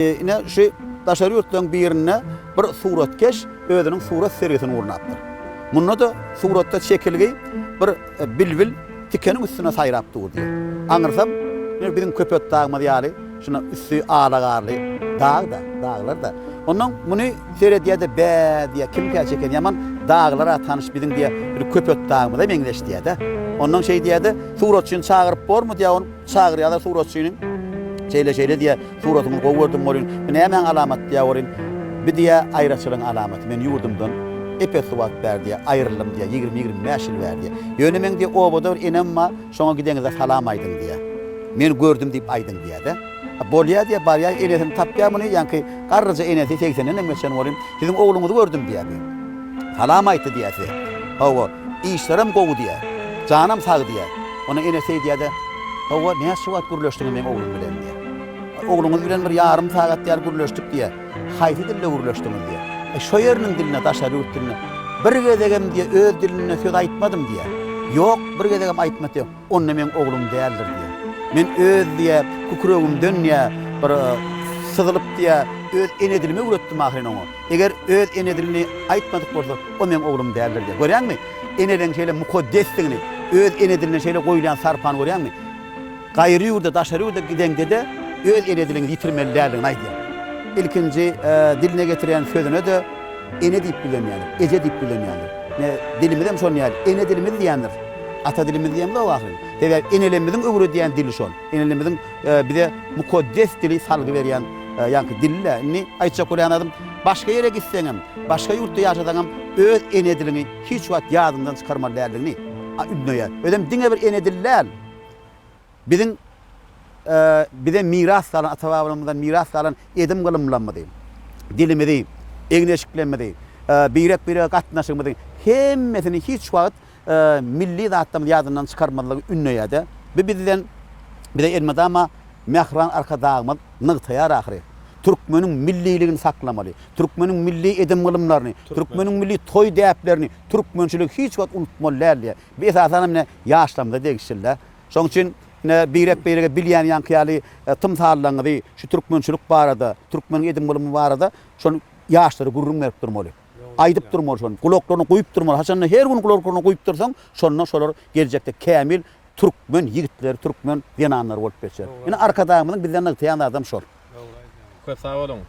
İne şu daşary ýurtlaryň birine bir suratkeş özüniň surat serisini urnapdyr. Munna da suratda çekilgi bir e, bilbil tikeniň üstüne saýrap durdy. Aňyrsam, bizim köpet dağma ýaly, şuna üstü ağlagarly dağ da, dağlar da. Ondan bunu seyrediýär de bä diýe kim kä çeken ýaman dağlara tanış bizim diýe bir köpet dağma da meňdeş diýär de. Ondan şey diýär de suratçyny çağırıp bormu diýär on çağırýar da suratçynyň Şeýle şeýle diye suratymy gowurdum bolyn. Men hemen alamat diye orin. Bir diye aýraçylyň alamaty. Men ýurdumdan epet suwat berdi, aýrylym diye 20-20 mäşil berdi. Ýönemeň diye obada bir enem ma, şoňa gideňize salam aýdym diye. Men gördüm diýip aýdym diye de. Bolýa diye barýa enesim tapýamyny, ýanky garryja enesi 80 nem geçen bolyn. Sizin oğluňyzy gördüm diye. Salam aýtdy diýesi. Hawa, işlerim gowy diye. Canım sag diye. Ona enesi diye de Hawa, näme suwat gürleşdiňi men oğlum bilen diye. Oğlumuz bilen bir yarım saat ýar gürleşdik diye. Haýsy dille gürleşdiňiz diye. E şo ýeriniň diline daşary diline. Bir gezegem diye öz diline söz aýtmadym diye. Ýok, bir gezegem aýtmady diye. Onunla men oğlum däldir diye. Men öz diye kukuregimden diye bir e, syzylyp diye öz ene dilime üretdim ahyryny onu. Eger öz ene dilini aýtmadyk bolsa, o men oğlum däldir diye. Görýärmi? Eneden şeýle mukaddesligini, öz ene diline şeýle goýulan sarpan görýärmi? Gaýry ýurda, daşary ýurda gidende de öz ene dilini yitirmelilerliğini aýdýar. İlkinci e, diline getiren sözüne de ene diýip bilenýär, eje diýip bilenýär. Ne dilimizem şol ýaly, ene dilimiz diýendir. Ata dilimiz diýen de wagty. Debe enelerimiziň öwrü diýen dili şol. Enelerimiziň e, bize mukaddes dili salgy berýän e, ýanky dille. Ni aýtjak bolýan adam başga ýere gitseňem, başga ýurtda ýaşasaňam öz ene dilini hiç wagt ýadyndan çykarmalylarlygyny ünnöýär. Ödem diňe bir ene diller. Bizim bize miras kalan, ata miras kalan edim kılımlanma deyim. Dilimi deyim, egneşiklenme deyim. E, birek birek katnaşıkma deyim. Hemmesini hiç vakit milli zattam yadından çıkarmadığı ünlüyede. Bir bizden bir de elmede ama mehran arka dağımız nıgtaya ahire. Türkmenin milliligini saklamalı. Türkmenin milli edim kılımlarını, Türkmenin milli toy deyaplerini, Türkmençilik hiç vakit unutmalılar diye. Bir esasen ne yaşlamda değişirler. Şoň için ne birek birek bilýän ýankyýaly e, tymsallaňy şu türkmençilik barada, türkmen edim bolumy barada şonu ýaşlary gurrun berip durmaly. Aýdyp durmaly şonu, kuloklaryny goýup durmaly. Haçan her gün kuloklaryny goýup dursaň, şondan şolar geljekde kämil türkmen ýigitleri, türkmen zenanlar bolup geçer. Ýene arkadagymyň bizden ýan adam şol. Köp sağ olun.